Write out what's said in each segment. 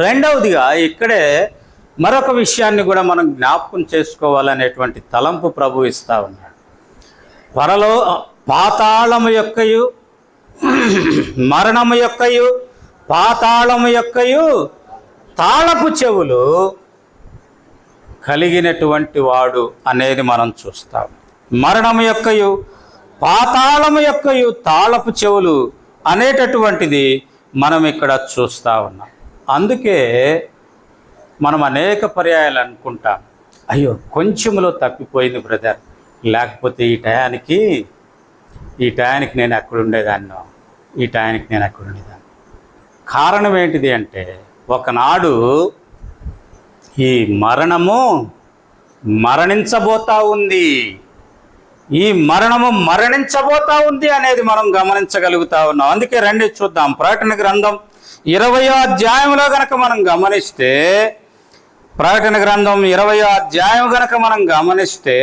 రెండవదిగా ఇక్కడే మరొక విషయాన్ని కూడా మనం జ్ఞాపకం చేసుకోవాలనేటువంటి తలంపు ప్రభు ఇస్తా ఉన్నాడు. పరలో పాతాళము యొక్కయు మరణము యొక్కయు పాతాళము యొక్కయు తాళపు చెవులు కలిగినటువంటి వాడు అనేది మనం చూస్తాం. మరణము యొక్కయు పాతాళము యొక్కయు తాళపు చెవులు అనేటటువంటిది మనం ఇక్కడ చూస్తా ఉన్నాం. అందుకే మనం అనేక పర్యాయాలు అనుకుంటాం. అయ్యో. కొంచెంలో తప్పిపోయింది బ్రదర్. లేకపోతే ఈ టయానికి ఈ టయానికి నేను ఎక్కడ ఉండేదాన్నో ఈ టయానికి నేను ఎక్కడ ఉండేదాన్ని. కారణం ఏంటిది అంటే ఒకనాడు ఈ మరణము మరణించబోతా ఉంది. ఈ మరణము మరణించబోతా ఉంది అనేది మనం గమనించగలుగుతా ఉన్నాం. అందుకే రండి చూద్దాం. ప్రకటన గ్రంథం ఇరవయో అధ్యాయంలో గనక మనం గమనిస్తే ప్రకటన గ్రంథం ఇరవయో అధ్యాయం గనక మనం గమనిస్తే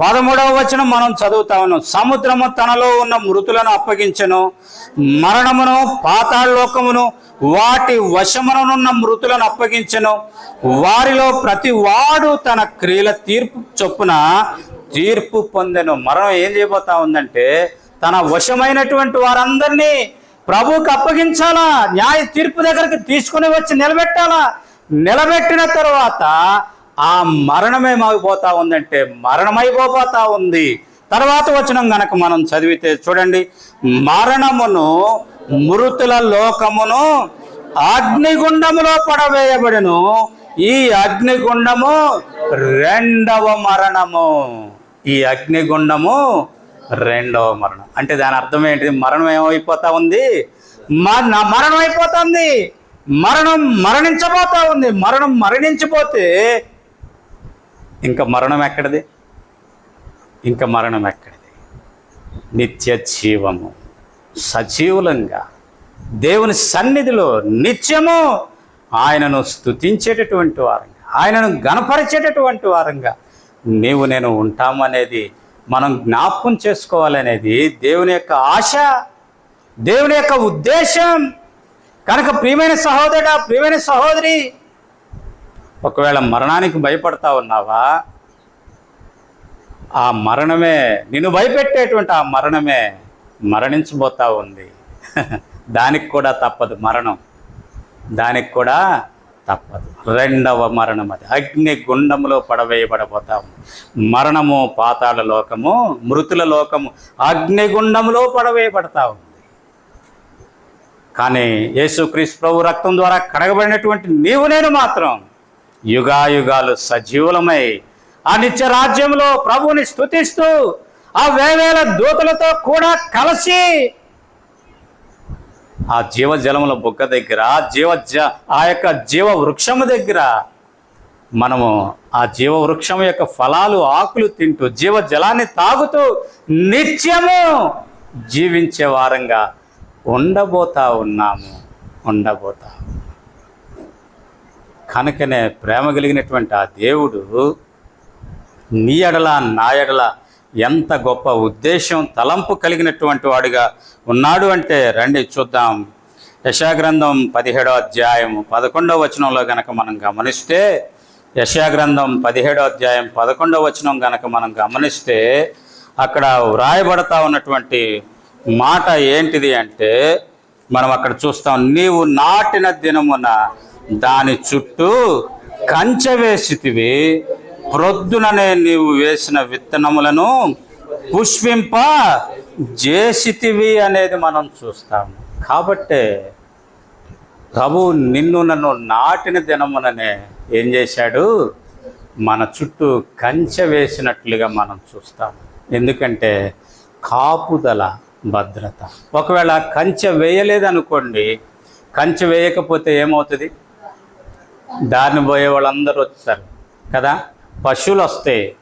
పదమూడవ వచనం మనం చదువుతా ఉన్నాం. సముద్రము తనలో ఉన్న మృతులను అప్పగించను మరణమును పాతాళలోకమును వాటి వశముననున్న మృతులను అప్పగించను. వారిలో ప్రతి వాడు తన క్రియల తీర్పు చొప్పున తీర్పు పొందెను. మరణం ఏం చేయబోతా ఉందంటే తన వశమైనటువంటి వారందరినీ ప్రభువుకి అప్పగించాలా? న్యాయ తీర్పు దగ్గరికి తీసుకుని వచ్చి నిలబెట్టాలా? నిలబెట్టిన తర్వాత ఆ మరణమేమైపోతా ఉందంటే మరణమైపోతా ఉంది. తర్వాత వచనం గనక మనం చదివితే చూడండి. మరణమును మృతుల లోకమును అగ్నిగుండములో పడవేయబడిను. ఈ అగ్నిగుండము రెండవ మరణము. ఈ అగ్నిగుండము రెండవ మరణం. అంటే దాని అర్థం ఏంటి? మరణం ఏమైపోతా ఉంది? మ- నా మరణం అయిపోతుంది మరణం మరణించబోతా ఉంది. మరణం మరణించిపోతే ఇంకా మరణం ఎక్కడిది? ఇంకా మరణం ఎక్కడిది? నిత్య జీవము. సజీవులంగా దేవుని సన్నిధిలో నిత్యము ఆయనను స్తుతించేటటువంటి వారంగా ఆయనను గణపరిచేటటువంటి వారంగా నీవు నేను ఉంటామనేది మనం జ్ఞాపకం చేసుకోవాలనేది దేవుని యొక్క ఆశ దేవుని యొక్క ఉద్దేశం. కనుక ప్రియమైన సహోదరుడా ప్రియమైన సహోదరి ఒకవేళ మరణానికి భయపడతా ఉన్నావా? ఆ మరణమే నిన్ను భయపెట్టేటువంటి ఆ మరణమే మరణించబోతా ఉంది. దానికి కూడా తప్పదు మరణం. దానికి కూడా తప్పదు. రెండవ మరణం అది. అగ్ని గుండములో మరణము పాతాళ లోకము మృతుల లోకము అగ్నిగుండంలో పడవేయబడతా ఉంది. కానీ యేసుక్రీస్తు ప్రభు రక్తం ద్వారా కడగబడినటువంటి నీవు నేను మాత్రం యుగాయుగాలు సజీవులమై ఆ నిత్య రాజ్యంలో ప్రభువుని స్తుతిస్తూ ఆ వేవేల దూతలతో కూడా కలిసి ఆ జీవజలముల బుగ్గ దగ్గర ఆ జీవ ఆ యొక్క జీవ వృక్షము దగ్గర మనము ఆ జీవ వృక్షం యొక్క ఫలాలు ఆకులు తింటూ జీవ జలాన్ని తాగుతూ నిత్యము జీవించే వారంగా ఉండబోతా ఉన్నాము. ఉండబోతా. కనుకనే ప్రేమ కలిగినటువంటి ఆ దేవుడు నీ ఎడల నా ఎడల ఎంత గొప్ప ఉద్దేశం తలంపు కలిగినటువంటి వాడిగా ఉన్నాడు అంటే రండి చూద్దాం. యశాగ్రంథం పదిహేడో అధ్యాయం పదకొండవ వచనంలో గనక మనం గమనిస్తే యశాగ్రంథం పదిహేడో అధ్యాయం పదకొండవ వచనం గనక మనం గమనిస్తే అక్కడ వ్రాయబడతా ఉన్నటువంటి మాట ఏంటిది అంటే మనం అక్కడ చూస్తాం నీవు నాటిన దినమున దాని చుట్టూ కంచె వేసితివి ప్రొద్దుననే నీవు వేసిన విత్తనములను పుష్పింప జేసితివి అనేది మనం చూస్తాము కాబట్టే ప్రభు నిన్ను నన్ను నాటిన దినముననే ఏం చేశాడు? మన చుట్టూ కంచె వేసినట్లుగా మనం చూస్తాం. ఎందుకంటే కాపుదల భద్రత. ఒకవేళ కంచె వేయలేదనుకోండి కంచె వేయకపోతే ఏమవుతుంది? దారిని పోయే వాళ్ళందరూ వస్తారు కదా? పశువులు వస్తాయి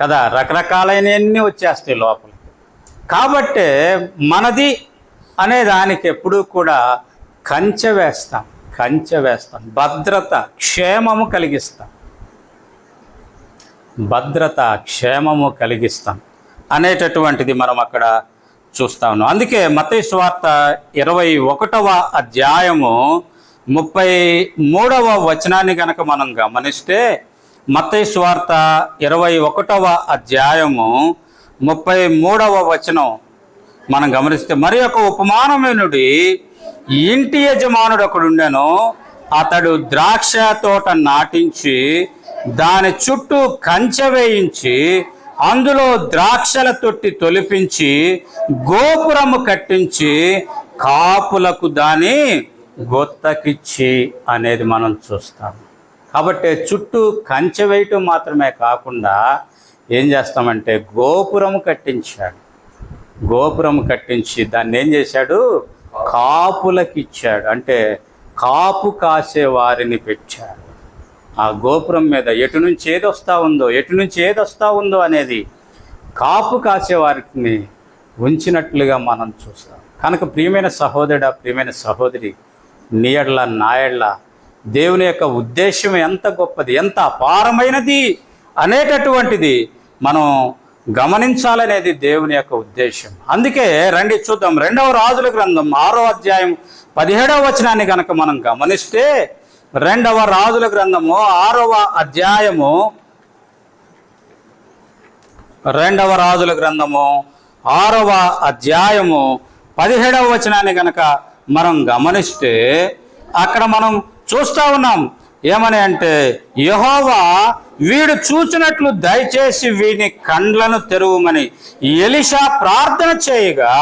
కదా రకరకాలైనవన్నీ వచ్చేస్తాయి లోపల. కాబట్టే మనది అనే దానికి ఎప్పుడూ కూడా కంచె వేస్తాం కంచె వేస్తాం. భద్రత క్షేమము కలిగిస్తాం. భద్రత క్షేమము కలిగిస్తాం అనేటటువంటిది మనం అక్కడ చూస్తా ఉన్నాం. అందుకే మతయి స్వార్త ఇరవై ఒకటవ అధ్యాయము ముప్పై మూడవ వచనాన్ని గనక మనం గమనిస్తే మత్తయి స్వార్త ఇరవై ఒకటవ అధ్యాయము ముప్పై మూడవ వచనం మనం గమనిస్తే మరి ఒక ఉపమానమైనడి? ఇంటి యజమానుడు ఒకడుండెను అతడు ద్రాక్ష తోట నాటించి దాని చుట్టూ కంచె వేయించి అందులో ద్రాక్షల తొట్టి తొలిపించి గోపురము కట్టించి కాపులకు దాని గొత్తకిచ్చి అనేది మనం చూస్తాం. కాబట్టి చుట్టూ కంచె వేయటం మాత్రమే కాకుండా ఏం చేస్తామంటే గోపురం కట్టించాడు. గోపురం కట్టించి దాన్ని ఏం చేశాడు? కాపులకిచ్చాడు. అంటే కాపు కాసే వారిని పెట్టాడు. ఆ గోపురం మీద ఎటు నుంచి ఏది వస్తూ ఉందో ఎటు నుంచి ఏది వస్తూ ఉందో అనేది కాపు కాసే వారిని ఉంచినట్లుగా మనం చూస్తాం. కనుక ప్రియమైన సహోదరుడా ప్రియమైన సహోదరి నీయడ్ల నాయడ్ల దేవుని యొక్క ఉద్దేశం ఎంత గొప్పది ఎంత అపారమైనది అనేటటువంటిది మనం గమనించాలనేది దేవుని యొక్క ఉద్దేశం. అందుకే రండి చూద్దాం రెండవ రాజుల గ్రంథం ఆరో అధ్యాయం పదిహేడవ వచనాన్ని కనుక మనం గమనిస్తే రెండవ రాజుల గ్రంథము ఆరవ అధ్యాయము రెండవ రాజుల గ్రంథము ఆరవ అధ్యాయము పదిహేడవ వచనాన్ని కనుక మనం గమనిస్తే అక్కడ మనం చూస్తా ఉన్నాం. ఏమని అంటే యహోవా వీడు చూసినట్లు దయచేసి వీని కండ్లను తెరవమని ఎలిషా ప్రార్థన చేయగా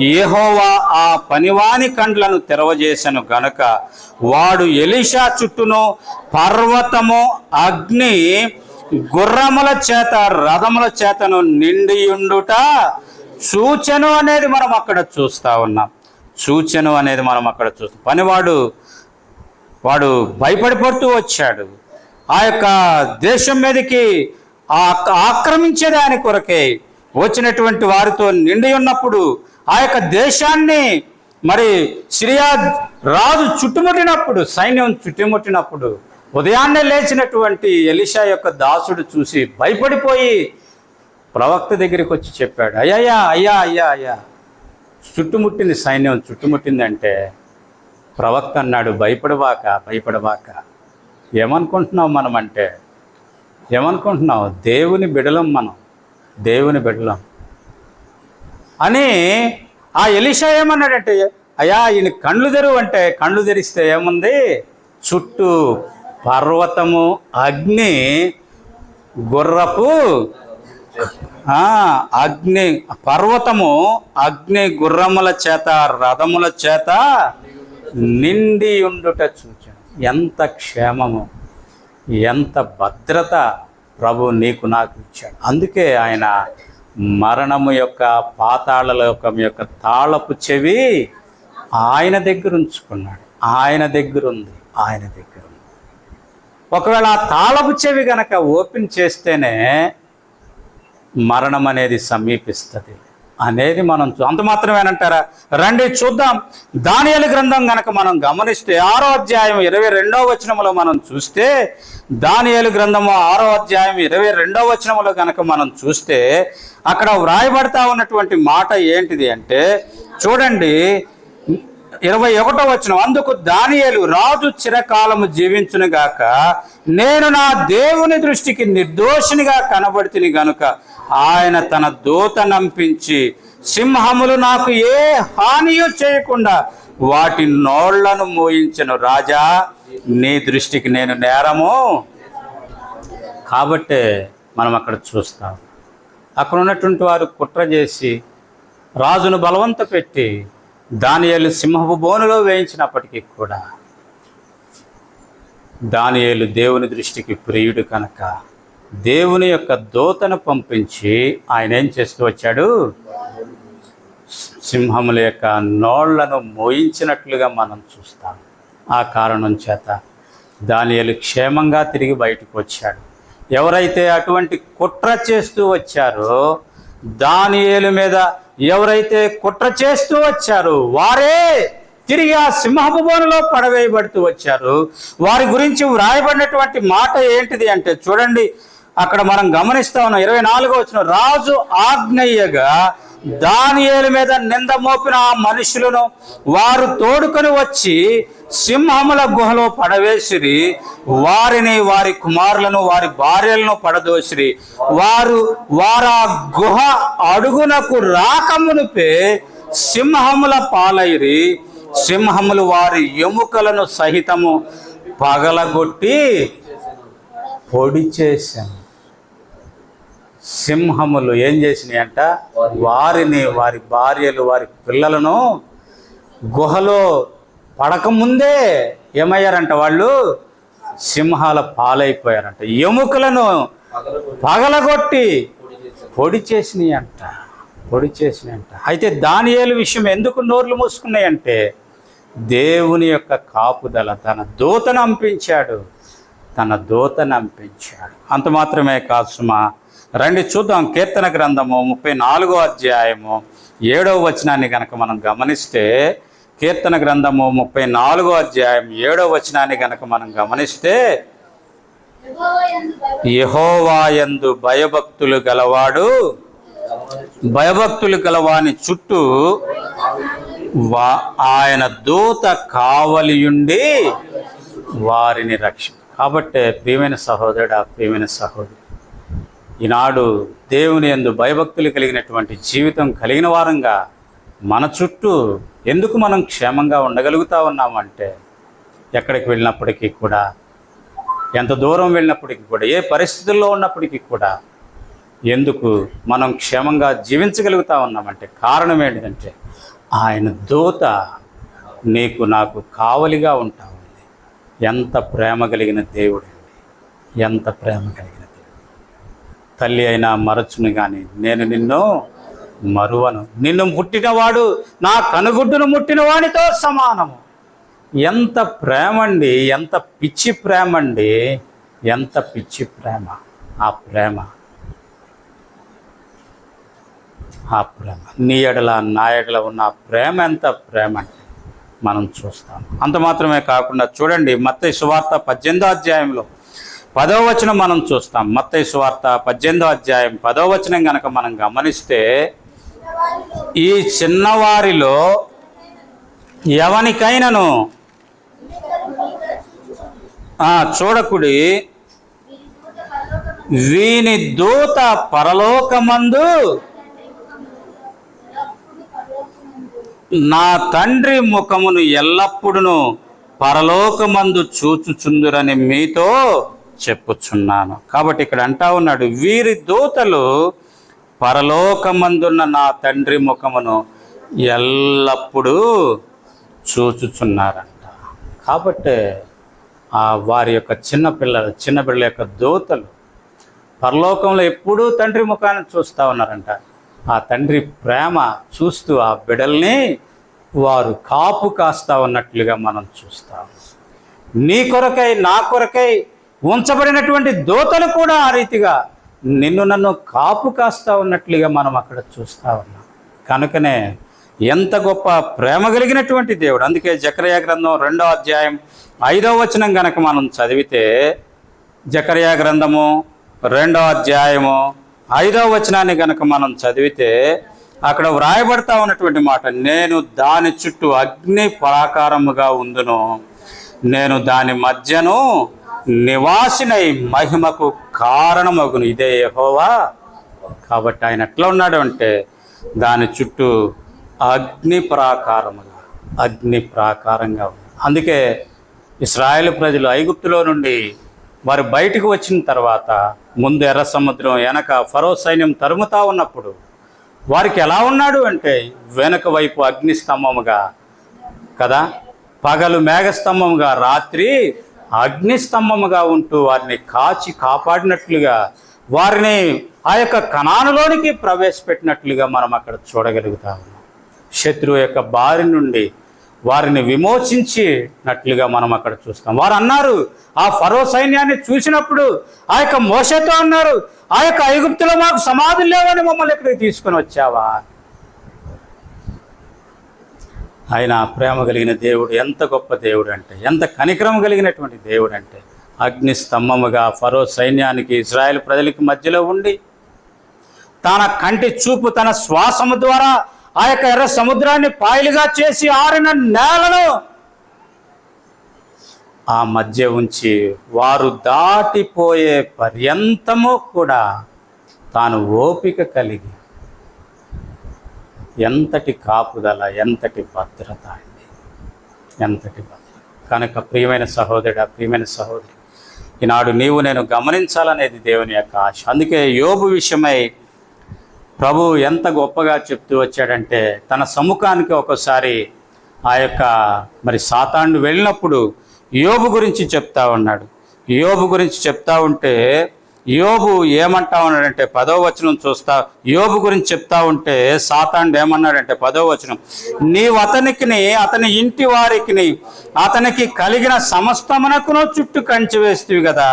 యెహోవా ఆ పనివాని కండ్లను తెరవజేసెను గనక వాడు ఎలిషా చుట్టూను పర్వతము అగ్ని గుర్రముల చేత రథముల చేతను నిండియుండుట సూచను అనేది మనం అక్కడ చూస్తా ఉన్నాం. సూచను అనేది మనం అక్కడ చూస్తాం పనివాడు వాడు భయపడిపడుతూ వచ్చాడు. ఆ యొక్క దేశం మీదకి ఆ- ఆక్రమించే దాని కొరకే వచ్చినటువంటి వారితో నిండి ఉన్నప్పుడు ఆ యొక్క దేశాన్ని మరి సిరియా రాజు చుట్టుముట్టినప్పుడు సైన్యం చుట్టుముట్టినప్పుడు ఉదయాన్నే లేచినటువంటి ఎలిషా యొక్క దాసుడు చూసి భయపడిపోయి ప్రవక్త దగ్గరికి వచ్చి చెప్పాడు అయ్యా అయ్యా అయ్యా అయ్యా చుట్టుముట్టింది సైన్యం చుట్టుముట్టిందంటే ప్రవక్త అన్నాడు భయపడవాక భయపడవాక. ఏమనుకుంటున్నావు మనం అంటే ఏమనుకుంటున్నావు దేవుని బిడలం మనం దేవుని బిడలం. అని ఆ ఎలిషా ఏమన్నాడంటే అయ్యా ఈయన కళ్ళు తెరువు అంటే కళ్ళు తెరిస్తే ఏముంది? చుట్టూ పర్వతము అగ్ని గుర్రపు అగ్ని పర్వతము అగ్ని గుర్రముల చేత రథముల చేత నిండి ఉండుట చూచాను. ఎంత క్షేమము ఎంత భద్రత ప్రభు నీకు నాకు ఇచ్చాడు. అందుకే ఆయన మరణము యొక్క పాతాళ లోకం యొక్క తాళపు చెవి ఆయన దగ్గర ఉంచుకున్నాడు. ఆయన దగ్గర ఉంది ఆయన దగ్గర ఉంది. ఒకవేళ ఆ తాళపు చెవి గనక ఓపెన్ చేస్తేనే మరణం అనేది సమీపిస్తుంది. అనేది మనం అంత మాత్రమేనంటారా రండి చూద్దాం. దానియలు గ్రంథం గనక మనం గమనిస్తే ఆరో అధ్యాయం ఇరవై రెండవ వచనములో మనం చూస్తే దానియలు గ్రంథము ఆరో అధ్యాయం ఇరవై రెండవ వచనములో గనక మనం చూస్తే అక్కడ వ్రాయబడతా ఉన్నటువంటి మాట ఏంటిది అంటే చూడండి ఇరవై ఒకటో వచ్చిన అందుకు దానియలు రాజు చిరకాలము జీవించునుగాక నేను నా దేవుని దృష్టికి నిర్దోషినిగా కనబడితిని గనుక ఆయన తన దూత నంపించి సింహములు నాకు ఏ హానియు చేయకుండా వాటి నోళ్ళను మోయించను రాజా. నీ దృష్టికి నేను నేరము. కాబట్టే మనం అక్కడ చూస్తాం. అక్కడ ఉన్నటువంటి వారు కుట్ర చేసి రాజును బలవంత పెట్టి దానియేలు సింహపు బోనులో వేయించినప్పటికీ కూడా దానియేలు దేవుని దృష్టికి ప్రియుడు కనుక దేవుని యొక్క దూతను పంపించి ఆయన ఏం చేస్తూ వచ్చాడు? సింహముల యొక్క నోళ్ళను మోయించినట్లుగా మనం చూస్తాం. ఆ కారణం చేత దానియేలు క్షేమంగా తిరిగి బయటకు వచ్చాడు. ఎవరైతే అటువంటి కుట్ర చేస్తూ వచ్చారో దానియేలు మీద ఎవరైతే కుట్ర చేస్తూ వచ్చారో వారే తిరిగి ఆ సింహపు బోనులో పడవేయబడుతూ వచ్చారు. వారి గురించి వ్రాయబడినటువంటి మాట ఏంటిది అంటే చూడండి అక్కడ మనం గమనిస్తా ఉన్నాం. ఇరవై నాలుగో వచ్చిన రాజు ఆజ్ఞయ్యగా దానియేలు మీద నింద మోపిన ఆ మనుషులను వారు తోడుకొని వచ్చి సింహముల గుహలో పడవేసిరి. వారిని వారి కుమారులను వారి భార్యలను పడదోసిరి. వారు వారు ఆ గుహ అడుగునకు రాకమునిపే సింహముల పాలైరి. సింహములు వారి ఎముకలను సహితము పగలగొట్టి పొడి చేశాను. సింహములు ఏం చేసినాయి అంట వారిని వారి భార్యలు వారి పిల్లలను గుహలో పడకముందే ఏమయ్యారంట వాళ్ళు? సింహాల పాలైపోయారంట. ఎముకలను పగలగొట్టి పొడి చేసినాయి అంట పొడి చేసినాయంట. అంట అయితే దానియేలు విషయం ఎందుకు నోర్లు మూసుకున్నాయంటే దేవుని యొక్క కాపుదల తన దూతను అంపించాడు. తన దూతను అంపించాడు. అంత మాత్రమే కాదు సుమా రండి చూద్దాం కీర్తన గ్రంథము ముప్పై నాలుగో అధ్యాయము ఏడవ వచనాన్ని కనుక మనం గమనిస్తే కీర్తన గ్రంథము ముప్పై నాలుగో అధ్యాయం ఏడవ వచనాన్ని కనుక మనం గమనిస్తే యహోవాయందు భయభక్తులు గలవాడు భయభక్తులు గలవాని చుట్టూ వా ఆయన దూత కావలియుండి వారిని రక్ష కాబట్టే ప్రియమైన సహోదరుడు ప్రియమైన సహోదరి ఈనాడు దేవుని ఎందు భయభక్తులు కలిగినటువంటి జీవితం కలిగిన వారంగా మన చుట్టూ ఎందుకు మనం క్షేమంగా ఉండగలుగుతా ఉన్నామంటే ఎక్కడికి వెళ్ళినప్పటికీ కూడా ఎంత దూరం వెళ్ళినప్పటికీ కూడా ఏ పరిస్థితుల్లో ఉన్నప్పటికీ కూడా ఎందుకు మనం క్షేమంగా జీవించగలుగుతా ఉన్నామంటే కారణం ఏంటంటే ఆయన దూత నీకు నాకు కావలిగా ఉంటా ఉంది ఎంత ప్రేమ కలిగిన దేవుడు ఎంత ప్రేమ కలిగిన తల్లి అయినా మరచును కానీ నేను నిన్ను మరువను. నిన్ను ముట్టినవాడు నా కనుగుడ్డును ముట్టిన వాడితో సమానము. ఎంత ప్రేమ అండి ఎంత పిచ్చి ప్రేమ అండి ఎంత పిచ్చి ప్రేమ. ఆ ప్రేమ. ఆ ప్రేమ. నీ ఎడల నా ఎడల ఉన్న ప్రేమ ఎంత ప్రేమ అంటే మనం చూస్తాం. అంత మాత్రమే కాకుండా చూడండి మత్త సువార్త పద్దెనిమిదో అధ్యాయంలో పదవ వచనం మనం చూస్తాం. మత్తయ్య సువార్త పద్దెనిమిదో అధ్యాయం పదవ వచనం కనుక మనం గమనిస్తే ఈ చిన్నవారిలో ఎవనికైనను చూడకుడి వీని దూత పరలోకమందు నా తండ్రి ముఖమును ఎల్లప్పుడును పరలోకమందు చూచుచుందురని మీతో చెప్పుచున్నాను. కాబట్టి ఇక్కడ అంటా ఉన్నాడు వీరి దూతలు పరలోకమందున్న నా తండ్రి ముఖమును ఎల్లప్పుడూ చూచుచున్నారంట. కాబట్టి ఆ వారి యొక్క చిన్న పిల్లలు చిన్న పిల్లల యొక్క దూతలు పరలోకంలో ఎప్పుడూ తండ్రి ముఖాన్ని చూస్తూ ఉన్నారంట. ఆ తండ్రి ప్రేమ చూస్తూ ఆ బిడల్ని వారు కాపు కాస్తా ఉన్నట్లుగా మనం చూస్తాం. నీ కొరకై నా కొరకై ఉంచబడినటువంటి దూతలు కూడా ఆ రీతిగా నిన్ను నన్ను కాపు కాస్తా ఉన్నట్లుగా మనం అక్కడ చూస్తా ఉన్నాం. కనుకనే ఎంత గొప్ప ప్రేమ కలిగినటువంటి దేవుడు. అందుకే జకరయా గ్రంథం రెండో అధ్యాయం ఐదవ వచనం కనుక మనం చదివితే జకరయా గ్రంథము రెండో అధ్యాయము ఐదవ వచనాన్ని కనుక మనం చదివితే అక్కడ వ్రాయబడతా ఉన్నటువంటి మాట నేను దాని చుట్టూ అగ్ని పరాకారముగా ఉందును. నేను దాని మధ్యను నివాసినై మహిమకు కారణమగును. ఇదే యహోవా. కాబట్టి ఆయన ఎట్లా ఉన్నాడు అంటే దాని చుట్టూ అగ్ని ప్రాకారముగా అగ్ని ప్రాకారంగా ఉంది. అందుకే ఇస్రాయేల్ ప్రజలు ఐగుప్తులో నుండి వారు బయటకు వచ్చిన తర్వాత ముందు ఎర్ర సముద్రం వెనక ఫరో సైన్యం తరుముతా ఉన్నప్పుడు వారికి ఎలా ఉన్నాడు అంటే వెనక వైపు అగ్ని స్తంభముగా కదా పగలు మేఘస్తంభముగా రాత్రి అగ్నిస్తంభముగా ఉంటూ వారిని కాచి కాపాడినట్లుగా వారిని ఆ యొక్క కణానులోనికి ప్రవేశపెట్టినట్లుగా మనం అక్కడ చూడగలుగుతా ఉన్నాం శత్రువు యొక్క బారి నుండి వారిని విమోచించినట్లుగా మనం అక్కడ చూస్తాం. వారు అన్నారు ఆ ఫరో సైన్యాన్ని చూసినప్పుడు ఆ యొక్క మోసతో అన్నారు ఆ యొక్క ఐగుప్తులో మాకు సమాధులు లేవని మమ్మల్ని ఇక్కడికి తీసుకొని వచ్చావా ఆయన ప్రేమ కలిగిన దేవుడు ఎంత గొప్ప దేవుడు అంటే ఎంత కనికరం కలిగినటువంటి దేవుడు అంటే అగ్ని స్తంభముగా ఫరో సైన్యానికి ఇజ్రాయెల్ ప్రజలకి మధ్యలో ఉండి తన కంటి చూపు తన శ్వాసము ద్వారా ఆ యొక్క ఎర్ర సముద్రాన్ని పాయలుగా చేసి ఆరిన నేలను ఆ మధ్య ఉంచి వారు దాటిపోయే పర్యంతము కూడా తాను ఓపిక కలిగి ఎంతటి కాపుదల ఎంతటి భద్రత అండి. ఎంతటి భద్రత. కనుక ప్రియమైన సహోదరుడు ప్రియమైన సహోదరి ఈనాడు నీవు నేను గమనించాలనేది దేవుని యొక్క ఆశ. అందుకే యోబు విషయమై ప్రభు ఎంత గొప్పగా చెప్తూ వచ్చాడంటే తన సముఖానికి ఒకసారి ఆ యొక్క మరి సాతాండు వెళ్ళినప్పుడు యోబు గురించి చెప్తా ఉన్నాడు. యోబు గురించి చెప్తా ఉంటే యోబు ఏమంటా ఉన్నాడంటే పదో వచనం చూస్తా యోబు గురించి చెప్తా ఉంటే సాతాండు ఏమన్నాడంటే పదో వచనం నీవు అతనికిని అతని ఇంటి వారికిని అతనికి కలిగిన సమస్తమునకును చుట్టూ కంచి వేస్తేవి కదా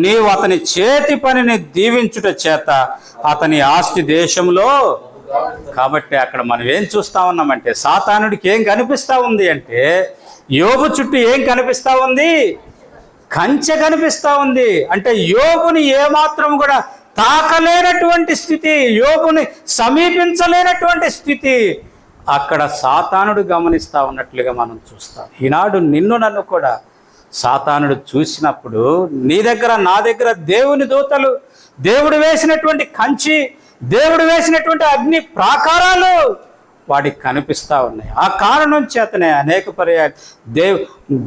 నీవు అతని చేతి పనిని దీవించుట చేత అతని ఆస్తి దేశంలో కాబట్టి అక్కడ మనం ఏం చూస్తా ఉన్నామంటే సాతానుడికి ఏం కనిపిస్తా ఉంది అంటే యోగు చుట్టూ ఏం కనిపిస్తా ఉంది? కంచె కనిపిస్తూ ఉంది. అంటే యోగుని ఏమాత్రం కూడా తాకలేనటువంటి స్థితి యోగుని సమీపించలేనటువంటి స్థితి. అక్కడ సాతానుడు గమనిస్తూ ఉన్నట్లుగా మనం చూస్తాం. ఈనాడు నిన్ను నన్ను కూడా సాతానుడు చూసినప్పుడు నీ దగ్గర నా దగ్గర దేవుని దూతలు దేవుడు వేసినటువంటి కంచి దేవుడు వేసినటువంటి అగ్ని ప్రాకారాలు వాడికి కనిపిస్తూ ఉన్నాయి. ఆ కారణం చేతనే అనేక పర్యాలు దేవ్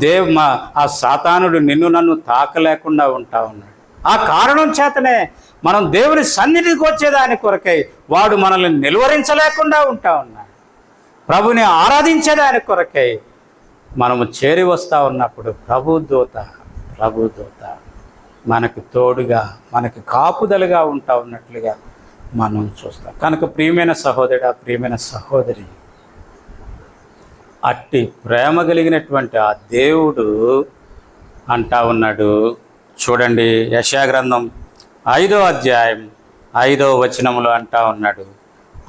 దేవ్ మా ఆ సాతానుడు నిన్ను నన్ను తాకలేకుండా ఉంటా ఉన్నాడు. ఆ కారణం చేతనే మనం దేవుని సన్నిధికి వచ్చేదాని కొరకై వాడు మనల్ని నిలువరించలేకుండా ఉంటా ఉన్నాడు. ప్రభుని ఆరాధించేదాని కొరకై మనము చేరి వస్తూ ఉన్నప్పుడు ప్రభు దూత ప్రభు దూత మనకు తోడుగా మనకు కాపుదలుగా ఉంటా ఉన్నట్లుగా మనం చూస్తాం. కనుక ప్రియమైన సహోదరుడు ప్రియమైన సహోదరి అట్టి ప్రేమ కలిగినటువంటి ఆ దేవుడు అంటా ఉన్నాడు. చూడండి యశాగ్రంథం ఐదో అధ్యాయం ఐదో వచనములు అంటా ఉన్నాడు.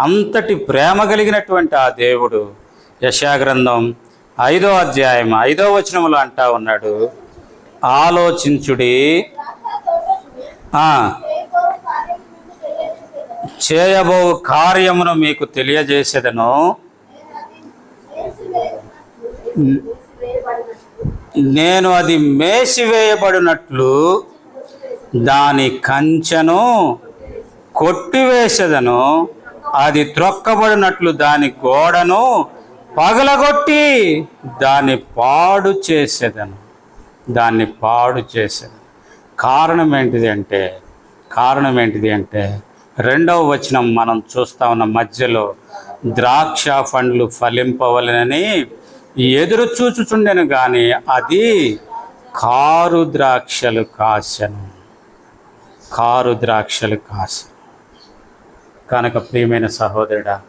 అంతటి ప్రేమ కలిగినటువంటి ఆ దేవుడు యశాగ్రంథం ఐదో అధ్యాయం ఐదో వచనములు అంటా ఉన్నాడు. ఆలోచించుడి. చేయబో కార్యమును మీకు తెలియజేసేదను. నేను అది మేసివేయబడినట్లు దాని కంచెను కొట్టివేసేదను. అది త్రొక్కబడినట్లు దాని గోడను పగలగొట్టి దాన్ని పాడు చేసేదను. దాన్ని పాడు చేసేదను. కారణం ఏంటిది అంటే కారణం ఏంటిది అంటే రెండవ వచనం మనం చూస్తా ఉన్న మధ్యలో ద్రాక్ష పండ్లు ఫలింపవలనని ఎదురు చూచుచుండెను కానీ అది కారు ద్రాక్షలు కాశను. కారు ద్రాక్షలు కాశను. కనుక ప్రియమైన సహోదరుడా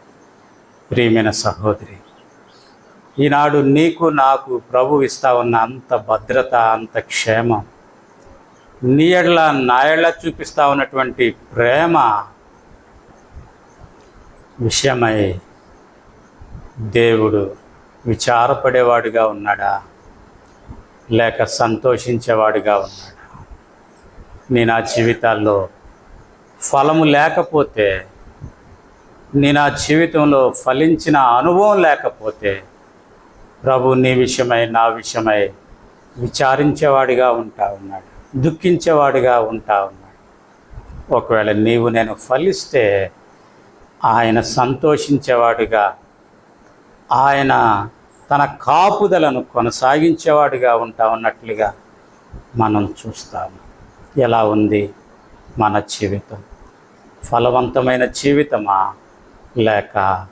ప్రియమైన సహోదరి ఈనాడు నీకు నాకు ప్రభు ఇస్తా ఉన్న అంత భద్రత అంత క్షేమం నీ ఎడల చూపిస్తా ఉన్నటువంటి ప్రేమ విషయమై దేవుడు విచారపడేవాడుగా ఉన్నాడా? లేక సంతోషించేవాడుగా ఉన్నాడా? నీ నా జీవితాల్లో ఫలము లేకపోతే నీ నా జీవితంలో ఫలించిన అనుభవం లేకపోతే ప్రభు నీ విషయమై నా విషయమై విచారించేవాడిగా ఉంటా ఉన్నాడు. దుఃఖించేవాడిగా ఉంటా ఉన్నాడు. ఒకవేళ నీవు నేను ఫలిస్తే ఆయన సంతోషించేవాడుగా ఆయన తన కాపుదలను కొనసాగించేవాడుగా ఉంటా ఉన్నట్లుగా మనం చూస్తాము. ఎలా ఉంది మన జీవితం? ఫలవంతమైన జీవితమా? లేక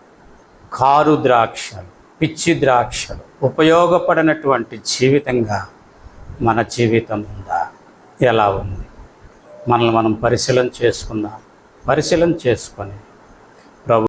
కారు ద్రాక్షలు పిచ్చి ద్రాక్షలు ఉపయోగపడినటువంటి జీవితంగా మన జీవితం ఉందా? ఎలా ఉంది? మనల్ని మనం పరిశీలన చేసుకుందాం. పరిశీలన చేసుకొని